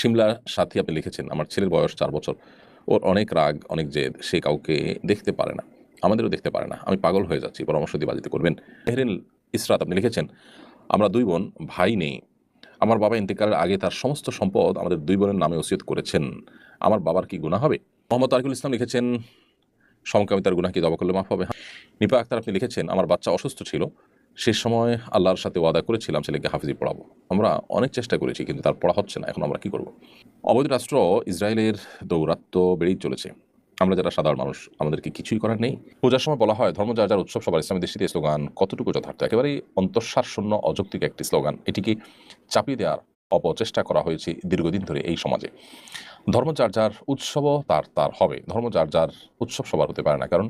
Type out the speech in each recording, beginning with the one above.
সিমলার সাথী আপনি লিখেছেন, আমার ছেলের বয়স চার বছর। ওর অনেক রাগ, অনেক জেদ, সে কাউকে দেখতে পারে না। আমাদেরও দেখতে পারে না। আমি পাগল হয়ে যাচ্ছি, পরামর্শ দিয়ে বাজিতে করবেন। মেহরিন ইসরাত, আপনি লিখেছেন, আমরা দুই বোন, ভাই নেই। আমার বাবা ইন্তেকালের আগে তার সমস্ত সম্পদ আমাদের দুই বোনের নামে ওসিয়ত করেছেন। আমার বাবার কি গুণা হবে? মোহাম্মদ তারিকুল ইসলাম লিখেছেন, সমকামিতার গুণা কি দবা করলে মাফ হবে। হ্যাঁ। নিপা আক্তার, আপনি লিখেছেন, আমার বাচ্চা অসুস্থ ছিল সে সময় আল্লাহর সাথে ওয়াদা করেছিলাম ছেলেকে হাফিজি পড়াবো। আমরা অনেক চেষ্টা করেছি কিন্তু তার পড়া হচ্ছে না, এখন আমরা কি করব? অবৈধ রাষ্ট্র ইসরায়েলের দৌরাত্ম বেড়েই চলেছে। আমরা যারা সাধারণ মানুষ, আমাদেরকে কিছুই করার নেই। পূজার সময় বলা হয়, ধর্ম যার যার উৎসব, সবার ইসলামী দৃষ্টিতে স্লোগান কতটুকু যথার্থ? একেবারেই অন্তঃসার শূন্য অযৌক্তিক একটি স্লোগান। এটিকে চাপিয়ে দেওয়ার অপচেষ্টা করা হয়েছে দীর্ঘদিন ধরে এই সমাজে। ধর্ম যার উৎসবও তার তার হবে। ধর্ম যার যার উৎসব সবার হতে পারে না, কারণ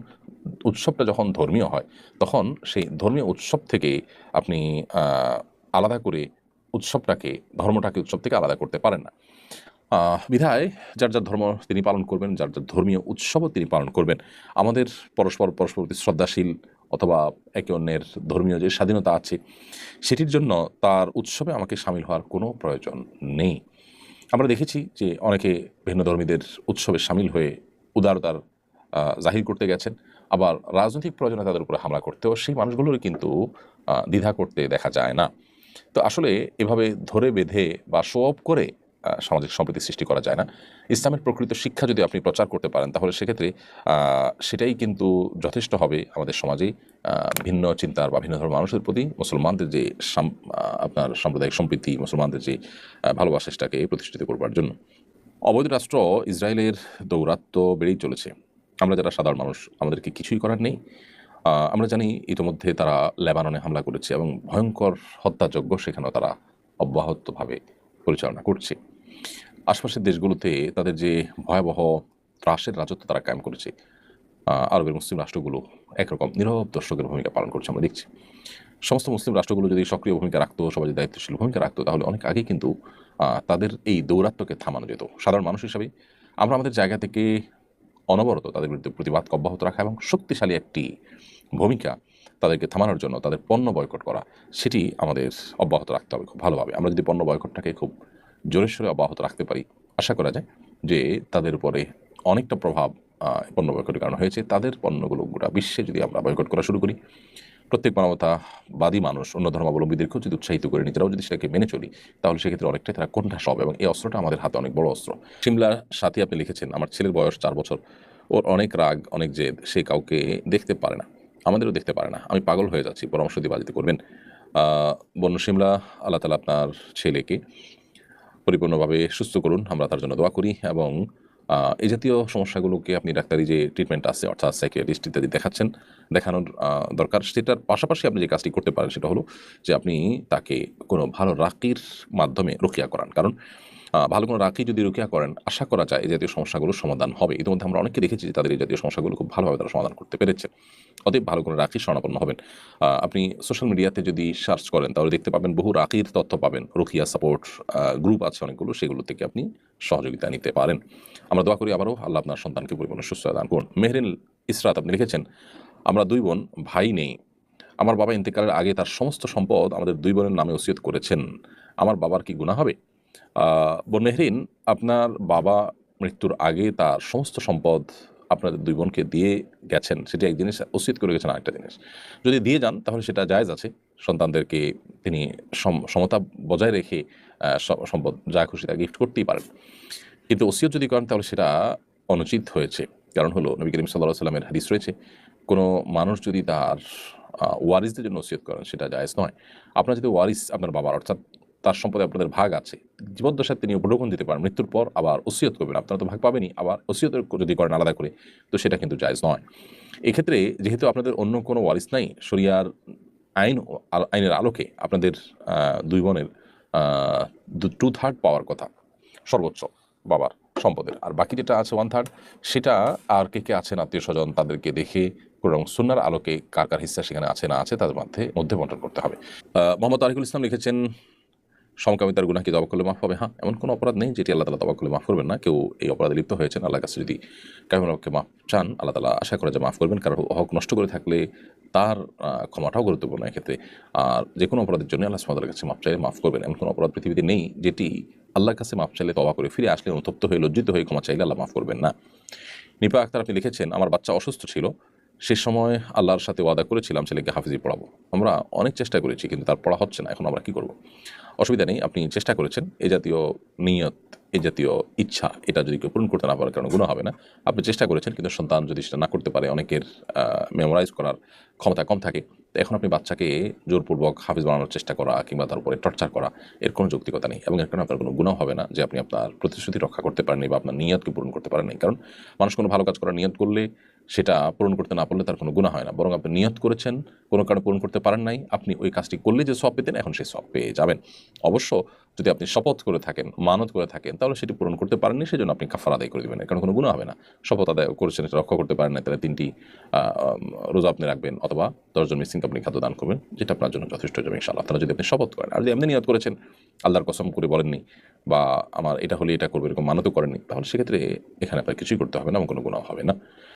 উৎসবটা যখন ধর্মীয় হয়, তখন সেই ধর্মীয় উৎসব থেকে আপনি আলাদা করে উৎসবটাকে, ধর্মটাকে উৎসব থেকে আলাদা করতে পারেন না। বিধায় যার যার ধর্ম তিনি পালন করবেন, যার যার ধর্মীয় উৎসবও তিনি পালন করবেন। আমাদের পরস্পর পরস্পর প্রতি শ্রদ্ধাশীল অথবা একে অন্যের ধর্মীয় যে স্বাধীনতা আছে, সেটির জন্য তার উৎসবে আমাকে সামিল হওয়ার কোনো প্রয়োজন নেই। আমরা দেখেছি যে অনেকে ভিন্ন ধর্মীদের উৎসবে সামিল হয়ে উদারতার জাহির করতে গেছেন। আবার রাজনৈতিক প্রয়োজনে তাদের উপরে হামলা করতেও সেই মানুষগুলোর কিন্তু দ্বিধা করতে দেখা যায় না। তো আসলে এভাবে ধরে বেঁধে বা শো অফ করে সামাজিক সম্প্রীতি সৃষ্টি করা যায় না। ইসলামের প্রকৃত শিক্ষা যদি আপনি প্রচার করতে পারেন, তাহলে সেক্ষেত্রে সেটাই কিন্তু যথেষ্ট হবে আমাদের সমাজে ভিন্ন চিন্তার বা ভিন্ন ধর্মের মানুষের প্রতি মুসলমানদের যে আপনার সাম্প্রদায়িক সম্প্রীতি, মুসলমানদের যে ভালোবাসা সেটাকে প্রতিষ্ঠিত করবার জন্য। অবৈধ রাষ্ট্র ইসরায়েলের দৌরাত্ম বেড়েই চলেছে। আমরা যারা সাধারণ মানুষ, আমাদেরকে কিছুই করার নেই। আমরা জানি ইতিমধ্যে তারা লেবাননে হামলা করেছে এবং ভয়ঙ্কর হত্যাযজ্ঞ সেখানেও তারা অব্যাহতভাবে পরিচালনা করছে। আশপাশের দেশগুলোতে তাদের যে ভয়াবহ ত্রাসের রাজত্ব তারা কায়েম করেছে আরবের মুসলিম রাষ্ট্রগুলো একরকম নীরব দর্শকের ভূমিকা পালন করছে আমরা দেখছি। সমস্ত মুসলিম রাষ্ট্রগুলো যদি সক্রিয় ভূমিকা রাখতো, সবাই দায়িত্বশীল ভূমিকা রাখতো, তাহলে অনেক আগে কিন্তু তাদের এই দৌরাত্মকে থামানো যেত। সাধারণ মানুষ হিসাবে আমরা আমাদের জায়গা থেকে অনবরত তাদের বিরুদ্ধে প্রতিবাদ অব্যাহত রাখা এবং শক্তিশালী একটি ভূমিকা তাদেরকে থামানোর জন্য তাদের পণ্য বয়কট করা, সেটি আমাদের অব্যাহত রাখতে হবে খুব ভালোভাবে। আমরা যদি পণ্য বয়কটটাকে খুব জোরে সোরে অব্যাহত রাখতে পারি। আশা করা যায় যে তাদের উপরে অনেকটা প্রভাব পণ্য বয়কটের কারণে হয়েছে। তাদের পণ্যগুলো গোটা বিশ্বে যদি আমরা বয়কট করা শুরু করি, প্রত্যেক মানবতাবাদী মানুষ, অন্য ধর্মাবলম্বীদেরকেও যদি উৎসাহিত করে নিজেরাও যদি সেটাকে মেনে চলি, তাহলে সেক্ষেত্রে অনেকটাই তারা কোণঠাস হবে এবং এই অস্ত্রটা আমাদের হাতে অনেক বড় অস্ত্র। সিমলার সাথী আপনি লিখেছেন, আমার ছেলের বয়স চার বছর। ওর অনেক রাগ, অনেক জেদ, সে কাউকে দেখতে পারে না। আমাদেরও দেখতে পারে না। আমি পাগল হয়ে যাচ্ছি, পরামর্শ দিয়ে বাজিতে করবেন। বন্য সিমলা, আল্লাহ তালা আপনার ছেলেকে পরিপূর্ণভাবে সুস্থ করুন। আমরা তার জন্য দোয়া করি এবং এই জাতীয় সমস্যাগুলোকে আপনি ডাক্তারি যে ট্রিটমেন্ট আছে, অর্থাৎ সাইকিয়াট্রিস্ট ইত্যাদি দেখাচ্ছেন দেখানোর দরকার। সেটার পাশাপাশি আপনি যে কাজটি করতে পারেন সেটা হলো যে আপনি তাকে কোনো ভালো রাকির মাধ্যমে রুকিয়া করান। কারণ ভালো কোনো রাখি যদি রুকিয়া করেন, আশা করা যায় এই জাতীয় সমস্যাগুলোর সমাধান হবে। ইতিমধ্যে আমরা অনেকে দেখেছি যে তাদের এই জাতীয় সমস্যাগুলো খুব ভালোভাবে তারা সমাধান করতে পেরেছে। অতএব ভালো কোনো রাখি শরণাপন্ন হবেন। আপনি সোশ্যাল মিডিয়াতে যদি সার্চ করেন, তাহলে দেখতে পাবেন বহু রাকির তথ্য পাবেন। রুকিয়া সাপোর্ট গ্রুপ আছে অনেকগুলো, সেগুলো থেকে আপনি সহযোগিতা নিতে পারেন। আমরা দোয়া করি আবারও আল্লাহ আপনার সন্তানকে পরিপূর্ণ সুস্থ দান করুন। মেহরিন ইসরাত, আপনি লিখেছেন আমরা দুই বোন, ভাই নেই। আমার বাবা ইন্তেকালের আগে তার সমস্ত সম্পদ আমাদের দুই বোনের নামে ওসিয়ত করেছেন। আমার বাবার কি গুণা হবে? বোন মেহরিন, আপনার বাবা মৃত্যুর আগে তার সমস্ত সম্পদ আপনাদের দুই বোনকে দিয়ে গেছেন। সেটি এক জিনিস ওসিয়ত করে গেছেন আরেকটা জিনিস যদি দিয়ে যান, তাহলে সেটা জায়জ আছে। সন্তানদেরকে তিনি সম- সমতা বজায় রেখে সম্পদ যা খুশি তা গিফট করতেই পারেন। কিন্তু ওসিয়ত যদি করেন, তাহলে সেটা অনুচিত হয়েছে। কারণ হলো, নবী করিম সাল্লাহ সাল্লামের হাদিস রয়েছে কোনো মানুষ যদি তার ওয়ারিসদের জন্য ওসিয়ত করেন, সেটা জায়েজ নয়। আপনার যদি ওয়ারিস আপনার বাবার, অর্থাৎ তার সম্পদে আপনাদের ভাগ আছে, জীবদ্দশায় তিনি উপঢৌকন দিতে পারেন, মৃত্যুর পর আবার ওসিয়ত করবেন, আপনারা তো ভাগ পাবেনই, আবার ওসিয়ত যদি করেন আলাদা করে, তো সেটা কিন্তু জায়েজ নয়। এক্ষেত্রে যেহেতু আপনাদের অন্য কোনো ওয়ারিস নাই, শরিয়ার আইন আইনের আলোকে আপনাদের দুই বোনের টু থার্ড পাওয়ার কথা, সর্বোচ্চ বাবার। সম্পদের। আর বাকি যেটা আছে ওয়ান থার্ড সেটা আর কে কে আছেন আত্মীয় স্বজন তাদেরকে দেখে এবং সুন্নার আলোকে কার কার হিস্সা সেখানে আছে না আছে তাদের মধ্যে মধ্যে বন্টন করতে হবে। মোহাম্মদ তারিকুল ইসলাম লিখেছেন, সমকামিতার গুণা কি দবা করলে মাফ হবে? হ্যাঁ এমন কোনো অপরাধ নেই যেটি আল্লাহ তালা দবা করলে মাফ করবেন না। কেউ এই অপরাধে লিপ্ত হয়েছেন আল্লাহ কাছে যদি কামিমকে মাফ চান, আল্লাহ তালা আশা করে যে মাফ করবেন। কারণ হক নষ্ট করে থাকলে তার ক্ষমাটাও গুরুত্বপূর্ণ এক্ষেত্রে। আর যে কোনো অপরাধের জন্য আল্লাহ সুমাদের কাছে মাফ চাইলে মাফ করবেন। এমন কোনো অপরাধ পৃথিবীতে নেই যেটি আল্লাহর কাছে মাফ চাইলে তবা করে ফিরে আসলে অনুতপ্ত হয়ে, লজ্জিত হয়ে ক্ষমা চাইলে আল্লাহ মাফ করবেন না। নিপা আক্তার, আপনি লিখেছেন, আমার বাচ্চা অসুস্থ ছিল। সে সময় আল্লাহর সাথে ওয়াদা করেছিলাম ছেলেকে হাফিজি পড়াবো। আমরা অনেক চেষ্টা করেছি, কিন্তু তার পড়া হচ্ছে না। এখন আমরা কি করব? অসুবিধা নেই, আপনি চেষ্টা করেছেন। এ জাতীয় নিয়ত এই জাতীয় ইচ্ছা, এটা যদি কেউ পূরণ করতে না পারে, কারণ গুণ হবে না। আপনি চেষ্টা করেছেন, কিন্তু সন্তান যদি সেটা না করতে পারে, অনেকের মেমোরাইজ করার ক্ষমতা কম থাকে। এখন আপনি বাচ্চাকে জোরপূর্বক হাফিজ বানানোর চেষ্টা করা, কিংবা তার উপরে টর্চার করা, এর কোনো যৌক্তিকতা নেই। এবং এর কারণে আপনার কোনো গুণাহ হবে না যে আপনি আপনার প্রতিশ্রুতি রক্ষা করতে পারেননি বা আপনার নিয়তকে পূরণ করতে পারেননি। কারণ মানুষ কোনো ভালো কাজ করার নিয়ত করলে, সেটা পূরণ করতে না পারলে তার কোনো গুণা হয় না। বরং আপনি নিয়ত করেছেন, কোনো কারণে পূরণ করতে পারেন নাই, আপনি ওই কাজটি করলে যে সব পেতেন, এখন সেই সব পেয়ে যাবেন। অবশ্য যদি আপনি শপথ করে থাকেন, মানত করে থাকেন, তাহলে সেটি পূরণ করতে পারেননি সেই জন্য আপনি কাফার আদায় করে দেবেন। কারণ কোনো গুণা হবে না। শপথ আদায় করেছেন এটা রক্ষা করতে পারেন না তাহলে তিনটি রোজা আপনি রাখবেন, অথবা দশজন মিসিংকে আপনি খাদ্য দান করবেন, যেটা আপনার জন্য যথেষ্ট যাবে, ইনশাআল্লাহ। তাহলে যদি আপনি শপথ করেন, আর যদি এমনি নিয়ত করেছেন, আল্লাহর কসম করে বলেননি, বা আমার এটা হলে এটা করবে, এরকম মানত করেননি, তাহলে সেক্ষেত্রে এখানে আপনার কিছুই করতে হবে না, এবং কোনো গুণাও হবে না।